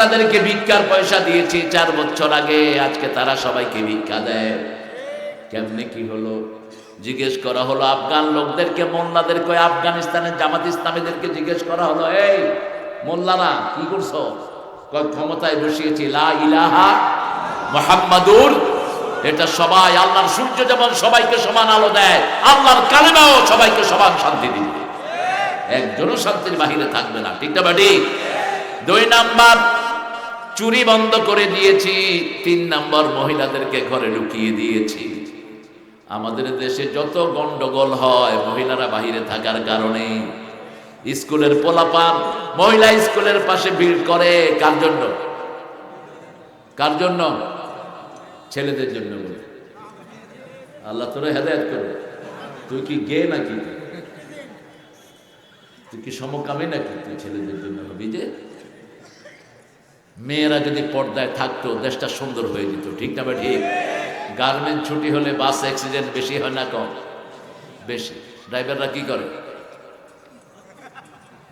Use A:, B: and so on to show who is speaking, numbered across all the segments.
A: তাদেরকে ভিক্ষার পয়সা দিয়েছি চার বছর আগে, আজকে তারা সবাইকে ভিক্ষা দেয়। কেমনে কি হলো? জিজ্ঞেস করা হলো, আফগান লোকদেরকে মোল্লাদেরকে ওই আফগানিস্তানের জামাত ইসলামীদেরকে জিজ্ঞেস করা হলো, এই মোল্লারা কি করছ? কয়, ক্ষমতায় বসিয়েছি, লা ইলাহা মোহাম্মদুর। এটা সবাই আল্লাহর সূর্য যেমন সবাইকে সমান আলো দেয়, আল্লাহর কালেমাও সবাইকে সমান শান্তি দিবে। একজনও শান্তির বাহিরে থাকবে না, ঠিক না বাড়ি দুই নাম্বার, চুরি বন্ধ করে দিয়েছি, তিন নাম্বার মহিলাদেরকে ঘরে ঢুকিয়ে দিয়েছি। আমাদের দেশে যত গন্ডগোল হয়, মহিলারা বাহিরে থাকার কারণে। স্কুলের পোলাপান, মহিলা স্কুলের পাশে ভিড় করে, কার জন্য? কার জন্য? ছেলেদের জন্য আল্লাহ তোরা হেদায়ত করবে তুই কি গে নাকি? তুই কি সমকামী নাকি? তুই ছেলেদের জন্য হবি যে? মেয়েরা যদি পর্দায় থাকতো, দেশটা সুন্দর হয়ে যেত, ঠিক না বা ঠিক গার্মেন্ট ছুটি হলে বাস অ্যাক্সিডেন্ট বেশি হয় না কম? বেশি। ড্রাইভাররা কি করে?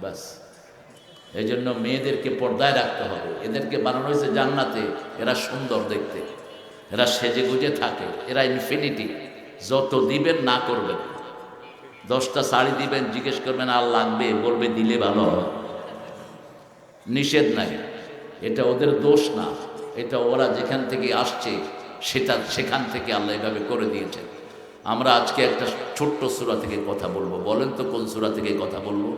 A: বাস। এই জন্য মেয়েদেরকে পর্দায় রাখতে হবে। এদেরকে বানানো হয়েছে জান্নাতে। এরা সুন্দর দেখতে। এরা সেজে গুজে থাকে। এরা ইনফিনিটি যত দিবেন, না করবেন। দশটা শাড়ি দিবেন, জিজ্ঞেস করবেন আর লাগবে বলবে, দিলে ভালো হয়। নিষেধ নাই। এটা ওদের দোষ না। এটা ওরা যেখান থেকে আসছে, সেটা সেখান থেকে আল্লাহ এভাবে করে দিয়েছেন। আমরা আজকে একটা ছোট্ট সুরা থেকে কথা বলব। বলেন তো কোন সুরা থেকে কথা বলব?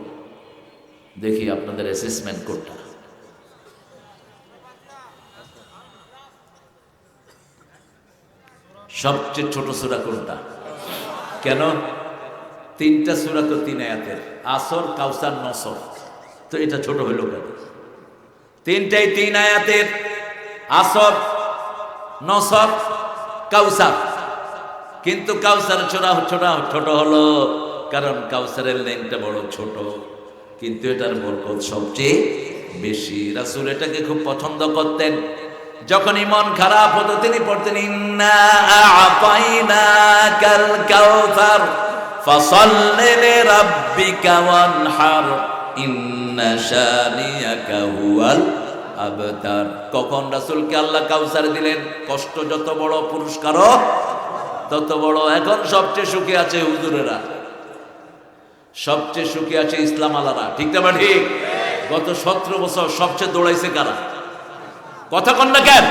A: দেখি আপনাদের অ্যাসেসমেন্ট কোডটা সবচেয়ে ছোট সুরা কোনটা? কেন? তিনটা সুরা তো তিন আয়াতের। আসর, কাউসার, নসর। তো এটা ছোট হইল কেন? তিনটাই তিন আয়াতের আসর, নসর, কাউসার। কিন্তু কাউসার ছোটা ছোটা, ছোট হলো কারণ কাউসারের লেনটা বড় ছোট। কিন্তু এটার বরকত সবচেয়ে বেশি। রাসুল এটাকে খুব পছন্দ করতেন। যখনই মন খারাপ হতো, তিনি পড়তেন কাউসার, ফসল্লি লিরাব্বিকা ওয়ানহার। ইন্না আবতার। কখন রাসূলকে আল্লাহ কাউসার দিলেন? কষ্ট যত বড় পুরস্কারও, তত বড় এখন সবচেয়ে সুখী আছে হুজুরেরা। সবচেয়ে সুখী আছে ইসলাম আলারা। ঠিক না ঠিক। গত সতেরো বছর সবচেয়ে দৌড়াইছে কারা? কথা কন না কেন?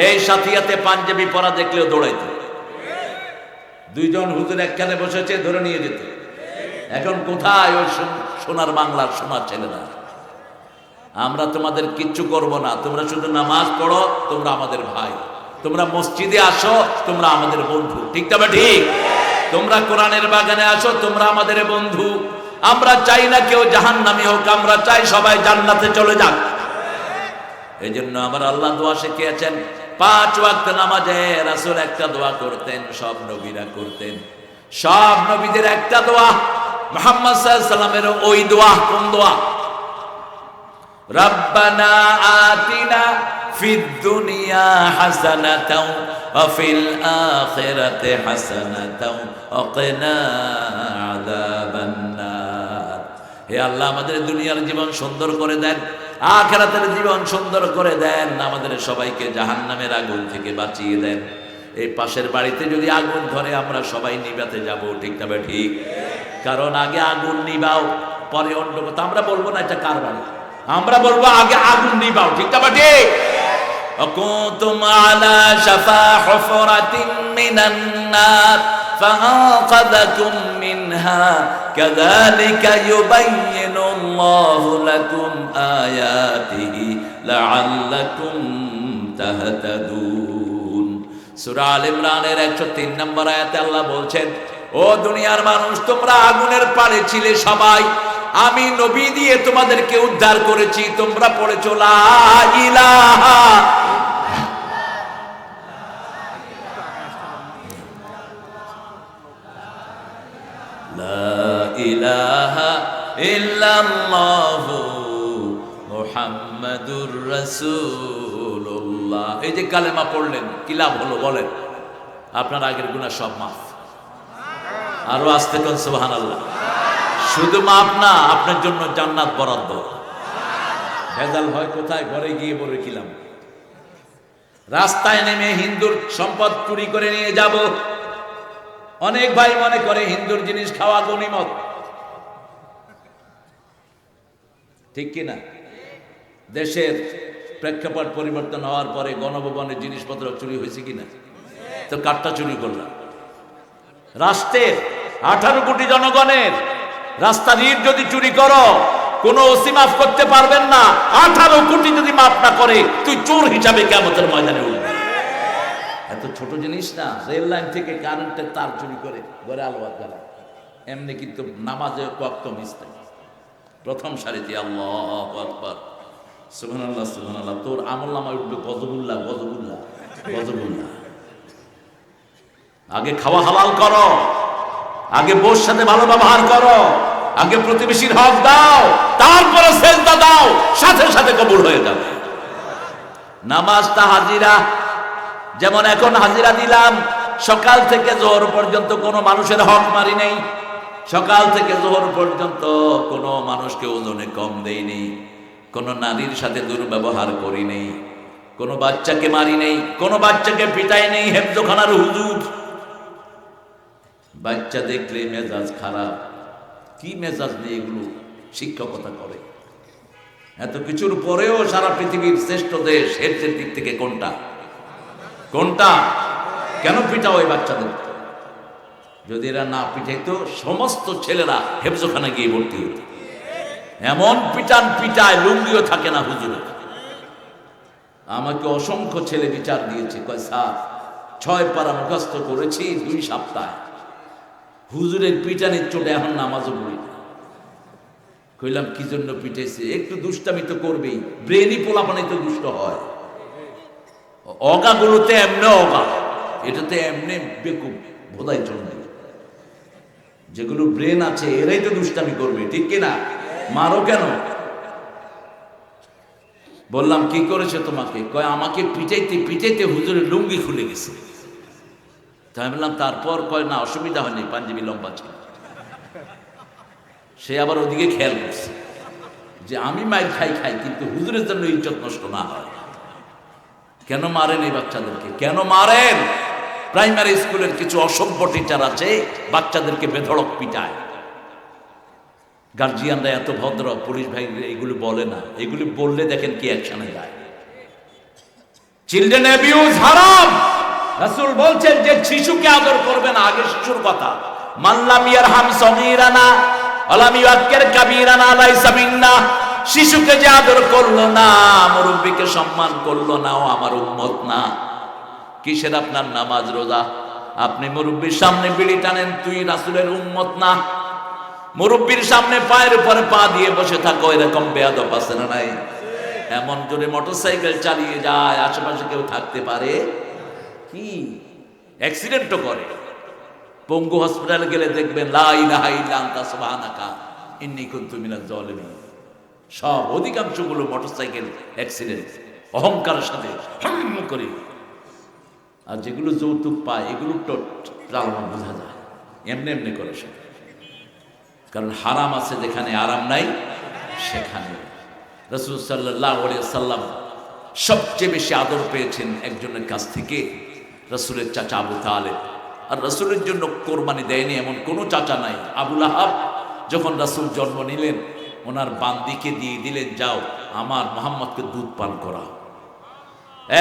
A: এই সাথিয়াতে পাঞ্জাবি পরা দেখলেও দৌড়াইতো। দুইজন হুজুর একখানে বসেছে, ধরে নিয়ে যেত। এখন কোথায় ওই সোনার বাংলার সোনার ছেলেরা। আমরা তোমাদের কিচ্ছু করব না। তোমরা শুধু নামাজ পড়ো, তোমরা আমাদের ভাই। তোমরা মসজিদে আসো, তোমরা আমাদের বন্ধু। ঠিক তবে ঠিক? তোমরা কোরআনের বাগানে আসো, তোমরা আমাদের বন্ধু। আমরা চাই না কেউ জাহান নামি হোক, আমরা চাই সবাই জান্নাতে চলে যাক। এই জন্য আমার আল্লাহ দোয়া শিখিয়েছেন, পাঁচ ওয়াক্ত নামাজে রাসূল একটা দোয়া করতেন, সব নবীরা করতেন। সব নবীদের একটা দোয়া ওই দোয়া, কোন দোয়া? রব্বানা আতিনা আল্লাহ, আমাদের দুনিয়ার জীবন সুন্দর করে দেন, আখেরাতের জীবন সুন্দর করে দেন, আমাদের সবাইকে জাহান্নামের আগুন থেকে বাঁচিয়ে দেন। এই পাশের বাড়িতে যদি আগুন ধরে আমরা সবাই নিবাতে যাব ঠিক না বে ঠিক কারণ আগে আগুন নিবাও পরে অন্য কথা আমরা বলবো না এটা কার বাড়ি আমরা বলবো আগে আগুন নিবাও ঠিক না বে ঠিক وكنتم على شفا حفرة من النار فأنقذكم منها كذلك يبين الله لكم آياته لعلكم تهتدون সূরা আল ইমরানের 103 নম্বর আয়াতে আল্লাহ বলছেন, ও দুনিয়ার মানুষ, তোমরা আগুনের পাড়ে ছিলে সবাই। আমি নবী দিয়ে তোমাদেরকে উদ্ধার করেছি। তোমরা পড়েছো, লা ইলাহা ইল্লাল্লাহু। মুহাম্মাদুর রাসূলুল্লাহ। এই যে কালেমা পড়লেন, কি লাভ হলো বলেন? আপনার আগের গুনাহ সব মাফ। আরও আসতে কোন সোহান আল্লাহ শুধু মাফ না, আপনার জন্য জান্নাত বরাদ্দ। ভেজাল হয় কোথায়? ঘরে গিয়ে বলে কিলাম রাস্তায় নেমে হিন্দুর সম্পদ চুরি করে নিয়ে যাব। অনেক ভাই মনে করে হিন্দুর জিনিস খাওয়া গনিমত ঠিক কি না দেশের প্রেক্ষাপট পরিবর্তন হওয়ার পরে গণভবনের জিনিসপত্র চুরি হয়েছে কিনা? তো কাঠটা চুরি করলাম। রাষ্ট্রের আঠারো কোটি জনগণের রাস্তার ইট যদি চুরি করো, কোনো ওসি মাফ করতে পারবেন না। আঠারো কোটি যদি মাফ না করে, তুই চোর হিসাবে কেমতের ময়দানে উঠবে। এত ছোট জিনিস না, রেল লাইন থেকে কারেন্টের তার চুরি করে, ঘরে আলোবাদ গেলা এমনি কিন্তু নামাজে কক্ত মিস প্রথম সারিতে আল্লাহ আকবার। তোর আমল নামায় উঠবে গজবুল্লাহ গজবুল্লাহ গজবুল্লাহ। আগে খাওয়া হালাল করো, আগে বোর সাথে ভালো ব্যবহার করো, আগে প্রতিবেশীর হক দাও, তারপরে সেজদা দাও, সাথে সাথে কবুল হয়ে যাবে। নামাজটা হাজিরা, যেমন এখন হাজিরা দিলাম, সকাল থেকে জোহর পর্যন্ত কোনো মানুষের হক মারি নেই। সকাল থেকে জোহর পর্যন্ত কোনো মানুষকে ওজনে কম দেইনি কোনো নারীর সাথে দুর্ব্যবহার করি নেই, কোনো বাচ্চাকে মারি নেই, কোনো বাচ্চাকে পিটাই নেই, হেফজোখানার হুজুর। বাচ্চা দেখলে মেজাজ খারাপ। কি মেজাজ নিয়ে এগুলো শিক্ষকতা করে? এত কিছুর পরেও সারা পৃথিবীর শ্রেষ্ঠ দেশ হেলথের দিক থেকে কোনটা? কোনটা? কেন পিটাও ওই বাচ্চাদের? যদি এরা না পিঠাইতো সমস্ত ছেলেরা হেফজোখানে গিয়ে ভর্তি হতো। এমন পিটান পিটায় লুঙ্গিও থাকে না হুজুরের আমাকে অসংখ্য ছেলে বিচার দিয়েছে, কয়, স্যার, ছয় পারা মুখস্থ করেছি দুই সপ্তাহে। হুজুরের পিটানের চোটে এখন নামাজও পড়ি কইলাম, কি জন্য পিটাইছে? একটু দুষ্টামি তো করবেই, ব্রেনই পোলাপানে তো দুষ্ট হয়। অগাগুলোতে এমনি অগা এটাতে এমনি বেকুব বোধাই চলবে যেগুলো ব্রেন আছে, এরাই তো দুষ্টামি করবে, ঠিক কিনা? মারো কেন? বললাম, কি করেছে তোমাকে? কয়, আমাকে পিটাইতে পিটাইতে হুজুরের লুঙ্গি খুলে গেছে। তাই বললাম, তারপর? কয়, না, অসুবিধা হয়নি, পাঞ্জাবি লম্বা ছিল। সে আবার ওদিকে খেয়াল করছে যে আমি মাইর খাই খাই, কিন্তু হুজুরের জন্য ইজ্জত নষ্ট না হয়। কেন মারেন এই বাচ্চাদেরকে? কেন মারেন? প্রাইমারি স্কুলের কিছু অসভ্য টিচার আছে, বাচ্চাদেরকে বেধড়ক পিটায়। গার্জিয়ানরা এত ভদ্র, পুলিশ ভাই এগুলো বলে না। এগুলি বললে দেখেন কি অ্যাকশনে যায়। চিলড্রেন অ্যাবিউজ হারাম। বলছেন যে শিশুকে আদর আগে শিশুর কথা। মাল্লাম ইয়ারহাম শিশুকে যে আদর করল না, মুরব্বীকে সম্মান করল না, ও আমার উম্মত না। কিসের আপনার নামাজ রোজা? আপনি মুরব্বীর সামনে বিড়ি টানেন, তুই রাসূলের উম্মত না। মুরব্বীর সামনে পায়ের উপরে পা দিয়ে বসে থাকো, এরকম বেয়াদব আছে না নাই? এমন জোরে মোটরসাইকেল চালিয়ে যায়, আশেপাশে কেউ থাকতে পারে? কি? অ্যাক্সিডেন্টও করে। পঙ্গু হসপিটালে গেলে দেখবেন লাই লাহাই লান্তা সুবহানাকা, ইন্নি কুনতু মিনাজ জালিমিন। সব অধিকাংশগুলো মোটরসাইকেল অ্যাক্সিডেন্ট, অহংকারের সাথে করে। আর যেগুলো যৌতুক পায়, এগুলো চালানো বোঝা যায়। এমনি এমনি করে সে। কারণ হারাম আছে যেখানে আরাম নাই, সেখানে। রসুল সাল্লাহ সাল্লাম সবচেয়ে বেশি আদর পেয়েছেন একজনের কাছ থেকে, রসুলের চাচা আবু তালেব। আর রসুলের জন্য কোরবানি দেয়নি এমন কোনো চাচা নাই। আবুল আহাব যখন রাসুল জন্ম নিলেন, ওনার বান্দিকে দিয়ে দিলেন, যাও, আমার মোহাম্মদকে দুধ পান করা।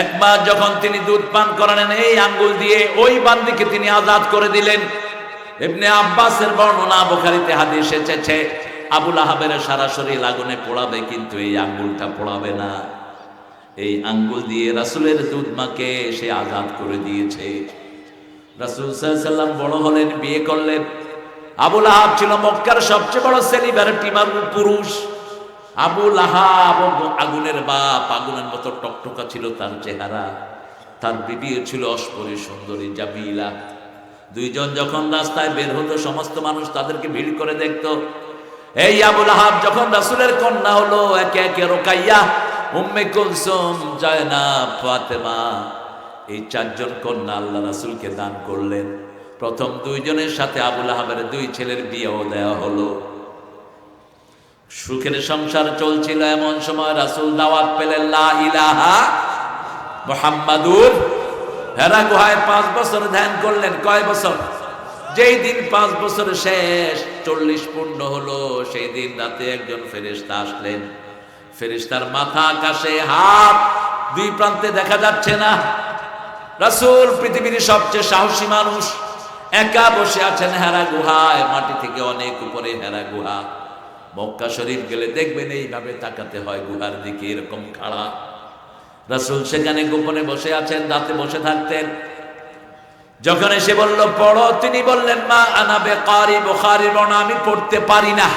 A: একবার যখন তিনি দুধ পান করালেন, এই আঙ্গুল দিয়ে ওই বান্দিকে তিনি আজাদ করে দিলেন। এমনি আব্বাসের বর্ণনা বোখারিতে হাদিস এসেছে, আবুল আহাবের সরাসরি লাগুনে পোড়াবে কিন্তু এই আঙ্গুলটা পোড়াবে না। এই আঙ্গুল দিয়ে রাসুলের দুধ মাকে সে আজাদ করে দিয়েছে। রাসুল সাল্লাম বড় হলেন, বিয়ে করলেন। আবুল আহাব ছিল মক্কার সবচেয়ে বড় সেলিব্রিটি পুরুষ। আবুল আহাব আগুনের বাপ আগুনের মতো টকটকা ছিল তার চেহারা। তার বিবিও ছিল অস্পরী সুন্দরী জামিলা। দুইজন যখন রাস্তায় বের হতো, সমস্ত মানুষ তাদেরকে ভিড় করে দেখতো। এই আবুল আহাব যখন রাসুলের কন্যা হলো, একে একে রোকাইয়া, উম্মে কুলসুম জয়না ফাতেমা। এই চারজন কন্যা আল্লাহ রাসুলকে দান করলেন। প্রথম দুইজনের সাথে আবুল আহাবের দুই ছেলের বিয়েও দেওয়া হলো। সুখের সংসার চলছিল এমন সময় রাসুল দাওয়াত পেলেন, লা ইলাহা মুহাম্মাদুর হেরা গুহায় পাঁচ বছর ধ্যান করলেন, কয় বছর? যেই দিন পাঁচ বছর শেষ, চল্লিশ পূর্ণ হলো, সেই দিন রাতে একজন ফেরেশতা আসলেন। ফেরিস্তার মাথা আকাশে হাত, দুই প্রান্তে দেখা যাচ্ছে না। রাসূল পৃথিবীর সবচেয়ে সাহসী মানুষ। একা বসে আছেন হেরা গুহায়, মাটি থেকে অনেক উপরে হেরা গুহা। মক্কা শরীফ গেলে দেখবেন এইভাবে তাকাতে হয় গুহার দিকে, এরকম খাড়া। রাসূল সেখানে গোপনে বসে আছেন রাতে বসে থাকতেন। যখন এসে বলল, পড়ো, তিনি বললেন, মা আনাবে কারি বোখারি বর্ণা আমি পড়তে পারি না।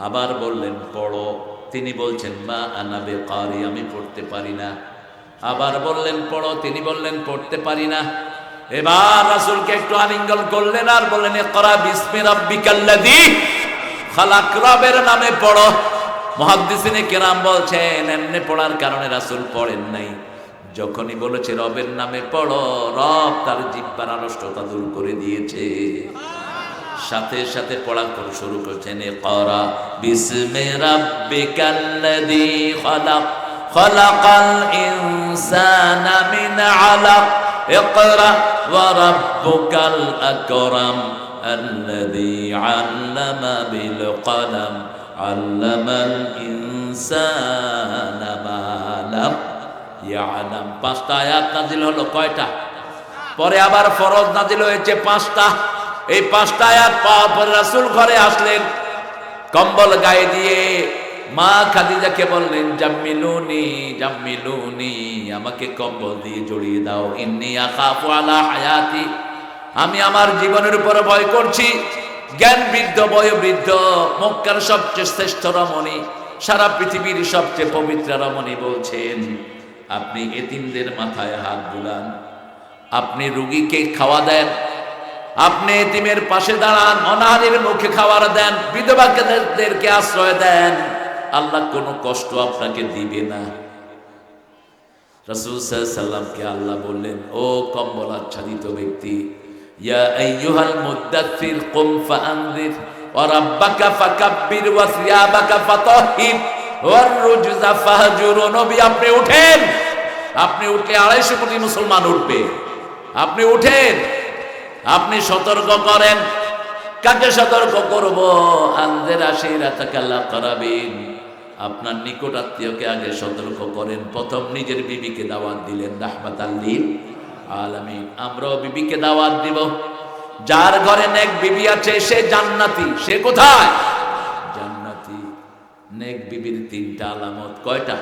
A: আবার বললেন, পড়ো। তিনি বলছেন, মা আনাবে কারি আমি পড়তে পারি না। আবার বললেন, পড়ো। তিনি বললেন, পড়তে পারি না। এবার রাসূলকে একটু আলিঙ্গন করলেন আর বললেন করা বিস্মি রাব্বিকাল্লাযী খালাক রবের নামে পড়ো। মহাদ্দিসিনে কেরাম বলছেন এমনি পড়ার কারণে রাসূল পড়েন নাই যখনই বলেছে রবের নামে পড়ো রব তার জিব্বার আড়ষ্টতা দূর করে দিয়েছে সাথে সাথে পড়া করে শুরু করছেন করা বিসমে রাব্বিকাল্লাযী খালাক খালাকাল ইনসানা মিন আলাক اقرأ وربك الأكرم الذي علم بالقلم علم ইনসানা ما لم يعلم পাঁচটা আয়াত নাজিল হলো কয়টা? পরে আবার ফরজ নাজিল হয়েছে পাঁচটা। এই পাঁচটা আয়াত পাওয়ার পরে রাসূল ঘরে আসলেন, কম্বল গায়ে দিয়ে, মা খাদিজাকে বললেন, জাম্মিলুনি জাম্মিলুনি, আমাকে কম্বল দিয়ে জড়িয়ে দাও। ইন্নি আকাফু আলা হায়াতি। আমি আমার জীবনের উপর ভয় করছি। জ্ঞান বৃদ্ধ বয়োবৃদ্ধ মক্কার সবচেয়ে শ্রেষ্ঠ রমণী, সারা পৃথিবীর সবচেয়ে পবিত্র রমণী বলছেন, আপনি এতিমদের মাথায় হাত বুলান। আপনি রুগীকে খাওয়া দেন। আপনি এতিমের পাশে দাঁড়ান, অনাহারের মুখে খাবার দেন, বিধবাদেরকে আশ্রয় দেন। আল্লাহ কোনো কষ্ট আপনাকে দিবে না। রাসূল সাল্লামকে আল্লাহ বললেন, ও কম্বল আচ্ছাদিত ব্যক্তি আপনি উঠেন। আপনি উঠলে আড়াইশো কোটি মুসলমান উঠবে। আপনি উঠেন। আপনি সতর্ক করেন। কাকে সতর্ক করব? আন্দের আশিরা তাকাল্লা করাবেন। আপনার নিকট আত্মীয়কে আগে সতর্ক করেন। প্রথম নিজের বিবিকে দাওয়াত দিলেন রাহমাত আল্লিম আলামিন, আমরাও বিবিকে দাওয়াত দিব। যার ঘরে নেক বিবি আছে, সে জান্নাতি। সে কোথায়? জান্নাতি। নেক বিবির তিনটা আলামত। কয়টা?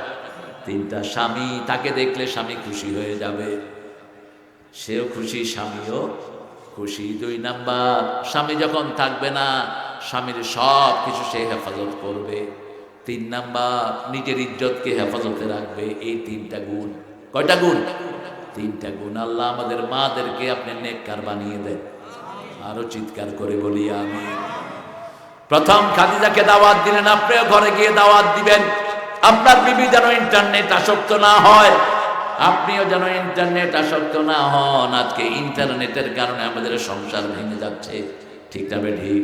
A: তিনটা। স্বামী তাকে দেখলে স্বামী খুশি হয়ে যাবে। সেও খুশি, স্বামীও খুশি। দুই নাম্বার, স্বামী যখন থাকবে না, স্বামীর সব কিছু সে হেফাজত করবে। তিন নাম্বার, নিজের ইজ্জতকে হেফাজতে রাখবে। এই তিনটা গুণ। কয়টা গুণ? তিনটা গুণ। আল্লাহ আমাদের মাদেরকে আপনি নেককার বানিয়ে দেন। আরও চিৎকার করে বলি আমি প্রথম খাদিজাকে দাওয়াত দিলেন আপনিও ঘরে গিয়ে দাওয়াত দিবেন। আপনার বিবি যেন ইন্টারনেট আসক্ত না হয়। আপনিও যেন ইন্টারনেট আসক্ত না হন। আজকে ইন্টারনেটের কারণে আমাদের সংসার ভেঙে যাচ্ছে। ঠিক তবে ঠিক?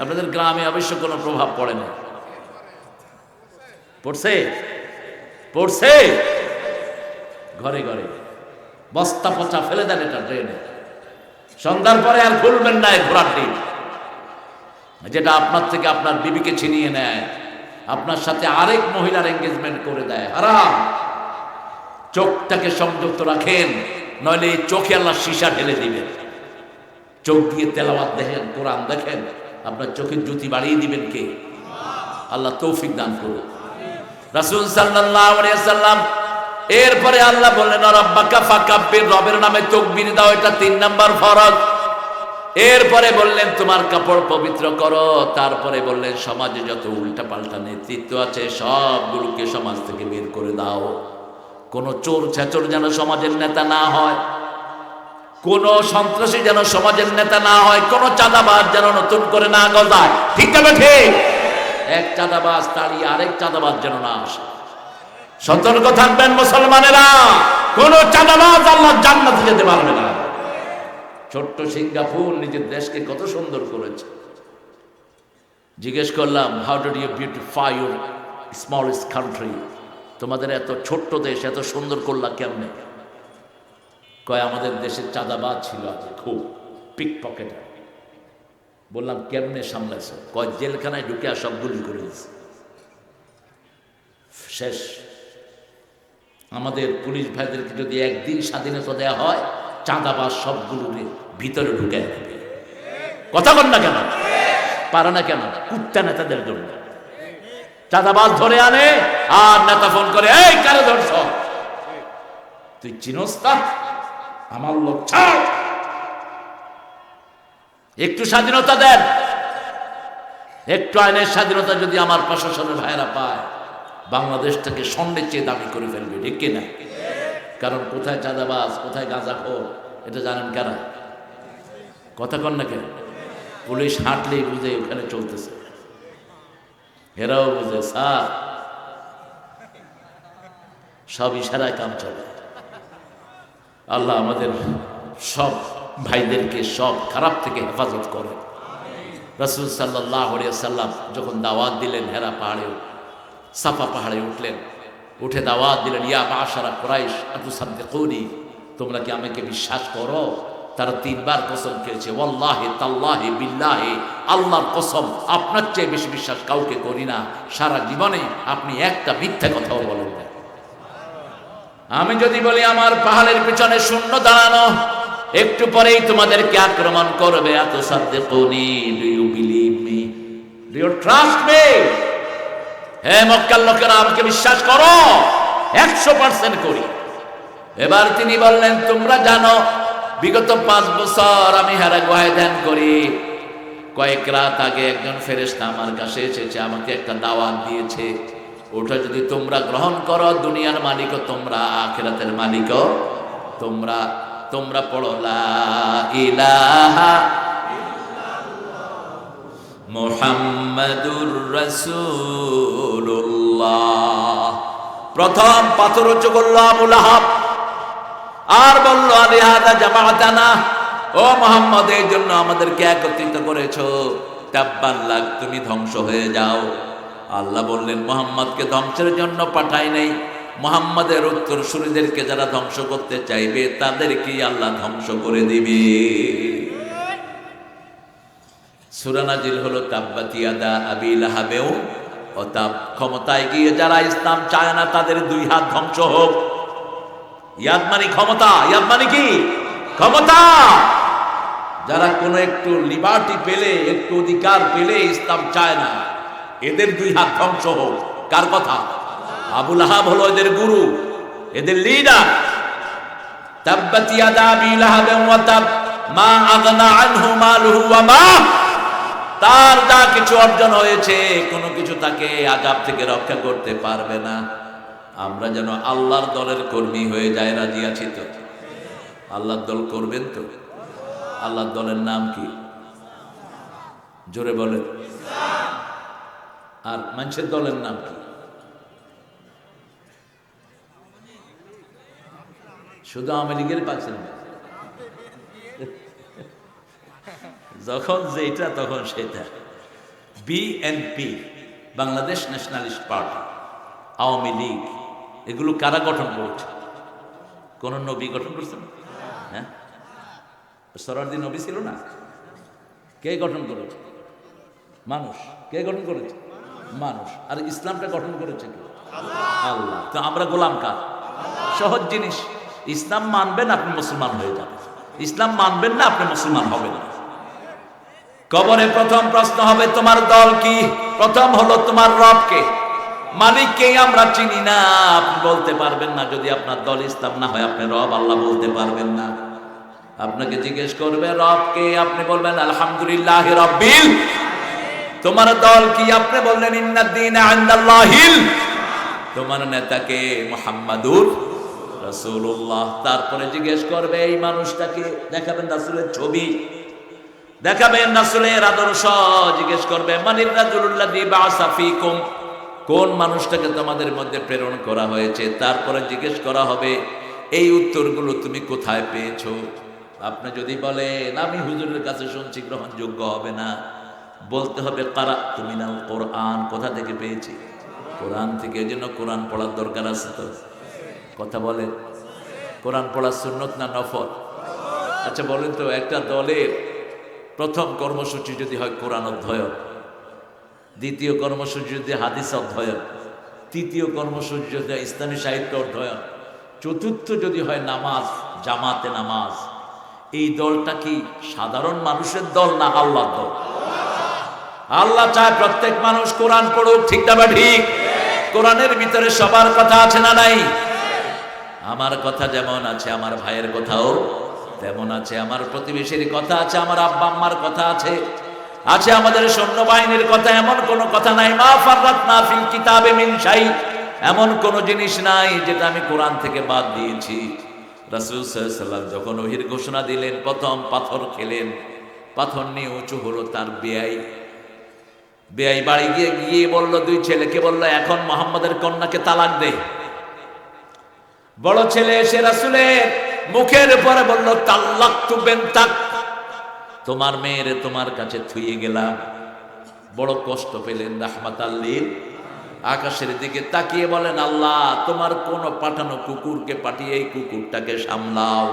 A: আপনাদের গ্রামে অবশ্য কোনো প্রভাব পড়ে না। পড়ছে? পড়ছে? ঘরে ঘরে। বস্তা পচা ফেলে দেন এটা ড্রেনে সন্ধ্যার পরে আর খুলবেন না এই ডিম। যেটা আপনার থেকে আপনার বিবিকে ছিনিয়ে নেয়। আপনার সাথে আরেক মহিলার এঙ্গেজমেন্ট করে দেয়। আরাম চোখটাকে সংযুক্ত রাখেন, নইলে এই চোখে আল্লাহ সীসা ঢেলে দিবেন। চোখ দিয়ে তেলাওয়াত দেখেন, কোরআন দেখেন, আপনার চোখের জ্যোতি বাড়িয়ে দিবেন কে? আল্লাহ তৌফিক দান করুন রাসূল আলাইহি সাল্লাম এরপরে আল্লাহ বললেন রবের নামে তাকবীর দাও, এটা তিন নাম্বার ফরজ। এরপরে বললেন, তোমার কাপড় পবিত্র করো। তারপরে বললেন, সমাজে যত উল্টা পাল্টা নেতৃত্ব আছে, সবগুলোকে সমাজ থেকে বের করে দাও। কোন চোর ছেচর যেন সমাজের নেতা না হয়, কোন সন্ত্রাসী যেন সমাজের নেতা না হয়, কোন চাঁদাবাজ যেন নতুন করে না গজায়। ঠিক তবে ঠিক এক চাঁদাবাজ তাড়িয়ে আরেক চাঁদাবাজ যেন না আসে। সতর্ক থাকবেন মুসলমানেরা। কোন চাঁদাবাজ আল্লাহ জান্নাতে যেতে পারবে না। ছোট্ট সিঙ্গাপুর নিজের দেশকে কত সুন্দর করেছে। জিজ্ঞেস করলাম how do you beautify your smallest country তোমাদের এত ছোট্ট দেশ, এত সুন্দর করলা কেমনে? কয়, আমাদের দেশের চাঁদাবাদ ছিল খুব পিক পকেট বললাম, কেমনে সামলাইছে? কয়, জেলখানায় ঢুকে সব গুলি করে দিছে শেষ। আমাদের পুলিশ ভাইদেরকে যদি একদিন স্বাধীনতা দেওয়া হয়, চাঁদাবাজ সবগুলোকে ভিতরে ঢুকে দেবে। কথা বল না কেন? পারে না কেন? কুত্তা নেতাদের জন্য। চাঁদাবাজ ধরে আনে, আর নেতা ফোন করে, এই, কারে ধরছ? তুই চিনস আমার লোক ছাড়। একটু স্বাধীনতা দেন। একটু আইনের স্বাধীনতা যদি আমার প্রশাসনের ভাইরা পায়। বাংলাদেশটাকে স্বর্ণের চেয়ে দামি করে ফেলবে, ঠিক কিনা কারণ কোথায় চাঁদাবাজ, কোথায় গাঁজা খোর এটা জানেন কারা? কথা কন না কেন? পুলিশ হাঁটলেই বুঝে ওখানে চলতেছে। এরাও বুঝে, স্যার, সব ইশারায় কাম চলে। আল্লাহ আমাদের সব ভাইদেরকে সব খারাপ থেকে হেফাজত করে। রসুল সাল্লাহ সাল্লাম যখন দাওয়াত দিলেন হেরা পাহাড়ে সাফা পাহাড়ে উঠলেন। উঠে দাওয়াত দিলেন, ইয়া বাসারা কোরাইশ আতু সাদ্দে কৌরি তোমরা কি আমাকে বিশ্বাস করো? তারা তিনবার কসম খেয়েছে ওল্লাহে তাল্লাহে বিল্লাহে, আল্লাহর কসম, আপনার চেয়ে বেশি বিশ্বাস কাউকে করি না। সারা জীবনে আপনি একটা মিথ্যা কথাও বলেন না। আমি যদি বলি, আমার পাহাড়ের পিছনে শূন্য দাঁড়ানো, একটু পরেই তোমাদেরকে আক্রমণ করবে এত সাধ্যে কোনি do you believe me do you trust me হে মক্কার লোকেরা, আমাকে বিশ্বাস করো। একশো পার্সেন্ট করি। এবার তিনি বললেন, তোমরা জানো, বিগত পাঁচ বছর আমি হেরা গুহায় ধ্যান করি। কয়েক রাত আগে একজন ফেরেস্তা আমার কাছে এসেছে, আমাকে একটা দাওয়াত দিয়েছে। ওটা যদি তোমরা গ্রহণ করো, দুনিয়ার মালিকও তোমরা, আখেরাতের মালিকও তোমরা তোমরা পড়ো, লা ইলাহা মোহাম্মদুর রসুল্লাহ প্রথম পাথর উচ্চ করল আবুল আহাব আর বলল আলিহাদা জামাতানা ও মোহাম্মদ, এই জন্য আমাদেরকে একত্রিত করেছ। তাব্বাল্লাক তুমি ধ্বংস হয়ে যাও। আল্লাহ বললেন, মোহাম্মদকে ধ্বংসের জন্য পাঠাই নেই। মোহাম্মদের উত্তর সুরীদেরকে যারা ধ্বংস করতে চাইবে, তাদেরকেই আল্লাহ ধ্বংস করে দিবে। সুরানাজিল হলো তাব্বাতিয়াদা আবিল হাবেও ও তাব ক্ষমতায় গিয়ে যারা ইসলাম চায় না, তাদের দুই হাত ধ্বংস হোক। ইয়াদ মানে ক্ষমতা, ইয়াদ মানে কি? ক্ষমতা! যারা কোনো একটু লিবার্টি পেলে, একটু অধিকার পেলে ইসলাম চায় না, এদের দুই হাত ধ্বংস হোক। কার কথা? আবুল আহাব হলো এদের গুরু, এদের লিডার তাব্বাত ইয়াদা আবি লাহাবিন ওয়া তাব মা আগনা আনহু মালুহু ওয়া মা তার যা কিছু অর্জন হয়েছে, কোনো কিছু তাকে আজাব থেকে রক্ষা করতে পারবে না। আমরা যেন আল্লাহর দলের কর্মী হয়ে যায়, রাজি আছি তো? আল্লাহর দল করবেন তো? আল্লাহর দলের নাম কি? জোরে বলেন। আর মানুষের দলের নাম কি? শুধু আওয়ামী লীগের পাচ্ছেন না যখন যেটা তখন সেটা। BNP Bangladesh nationalist party, Awami League, এগুলো কারা গঠন করেছে? কোন নবী গঠন করছেন হ্যাঁ? সরারদি নবী ছিল না? কে গঠন করেছে? মানুষ। কে গঠন করেছে? মানুষ। আর ইসলামটা গঠন করেছে কে? আল্লাহ। তো আমরা গোলাম কার? সহজ জিনিস। ইসলাম মানবেন, আপনি মুসলমান হয়ে যাবেন। ইসলাম মানবেন না, আপনি মুসলমান হবেন না। কবরে প্রথম প্রশ্ন হবে, তোমার দল কি? প্রথম হলো, তোমার রবকে? মালিককেই আমরা চিনি না, আপনি বলতে পারবেন না, যদি আপনার দল ইসলাম না হয়, আপনি রব, আল্লাহ বলতে পারবেন না। আপনাকে জিজ্ঞেস করবে, রবকে? আপনি বলবেন, আলহামদুলিল্লাহ রব্বিল তোমার দল কি? আপনি বললেন ইন্নাদ্দিন আন্দাল্লাহিল। তোমার নেতাকে মোহাম্মদুর রাসূলুল্লাহ। তারপরে জিজ্ঞেস করবে, এই মানুষটাকে দেখাবেন রাসূলের ছবি। দেখাবেন রাসূলের আদর্শ, জিজ্ঞেস করবে, মানির ফীকুম? কোন মানুষটাকে তোমাদের মধ্যে প্রেরণ করা হয়েছে? তারপরে জিজ্ঞেস করা হবে, এই উত্তরগুলো তুমি কোথায় পেয়েছ? আপনি যদি বলেন, আমি হুজুরের কাছে শুনছি, গ্রহণযোগ্য হবে না। বলতে হবে কারা তুমি নাও কোরআন। কোথা থেকে পেয়েছি? কোরআন থেকে, এই জন্য কোরআন পড়ার দরকার আছে তো? কথা বলে কোরআন পড়ার সুন্নত না নফল? আচ্ছা বলেন তো, একটা দলের প্রথম কর্মসূচি যদি হয় কোরআন অধ্যয়ন, দ্বিতীয় কর্মসূচি যদি হাদিস অধ্যয়ন, তৃতীয় কর্মসূচি যদি হয় ইসলামী সাহিত্য অধ্যয়ন, চতুর্থ যদি হয় নামাজ, জামাতে নামাজ, এই দলটা কি সাধারণ মানুষের দল না আল্লাহর দল? আল্লাহ চায় প্রত্যেক মানুষ কোরআন পড়ুক, ঠিক না বা ঠিক? কোরআনের ভিতরে সবার কথা আছে না নাই? আমার কথা যেমন আছে, আমার ভাইয়ের কথাও তেমন আছে, আমার প্রতিবেশীর কথা আছে, আমার আব্বা আম্মার কথা আছে আছে আমাদের সৈন্যবাহিনীর কথা, এমন কোনো কথা নাই। মা ফাররাত না ফিল কিতাবে মিন শাই, এমন কোন জিনিস নাই যেটা আমি কোরআন থেকে বাদ দিয়েছি। রাসূল সাল্লাল্লাহু যখন ওহির ঘোষণা দিলেন, প্রথম পাথর খেলেন, পাথর নিয়ে উঁচু হলো তার বেয়াই বেয়াই বাড়ি গিয়ে গিয়ে বলল, দুই ছেলেকে বলল, এখন মোহাম্মদের কন্যাকে তালাক দে। বড় ছেলে এসে রাসুলের মুখের উপরে বলল, তাল্লাক তু বেন্তাক। তোমার মেয়েরে তোমার কাছে থুয়ে গেলাম। বড় কষ্ট পেলেন রাহমাত আল্লিল আকাশের দিকে তাকিয়ে বলেন, আল্লাহ, তোমার কোন পাঠানো কুকুরকে পাঠিয়ে এই কুকুরটাকে সামলাও।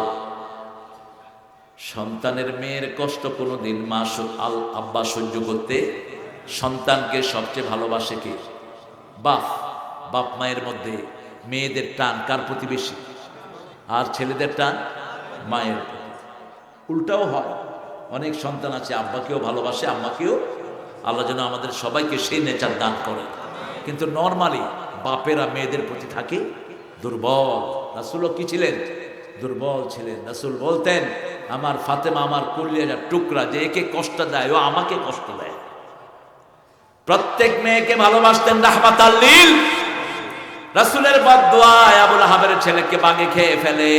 A: সন্তানের মেয়ের কষ্ট কোনোদিন মা আল আব্বা সহ্য করতে, সন্তানকে সবচেয়ে ভালোবাসে কে? বাপ বাপ মায়ের মধ্যে মেয়েদের টান কার প্রতি বেশি আর ছেলেদের টান মায়ের উল্টাও হয়। অনেক সন্তান আছে, আব্বাকেও ভালোবাসে, আম্মাকেও। আল্লাহ যেন আমাদের সবাইকে সেই নেচার দান করে। কিন্তু নর্মালি বাপেরা মেয়েদের প্রতি থাকে দুর্বল। রাসুলও কি ছিলেন? দুর্বল ছিলেন। রাসুল বলতেন, আমার ফাতেমা আমার কুলিয়ার টুকরা, যে একে কষ্ট দেয়, ও আমাকে কষ্ট দেয়। প্রত্যেক মেয়েকে ভালোবাসতেন রাহমাত রাসুলের বদুয়ায় আবুল হাবের ছেলেকে বাগে খেয়ে ফেলে।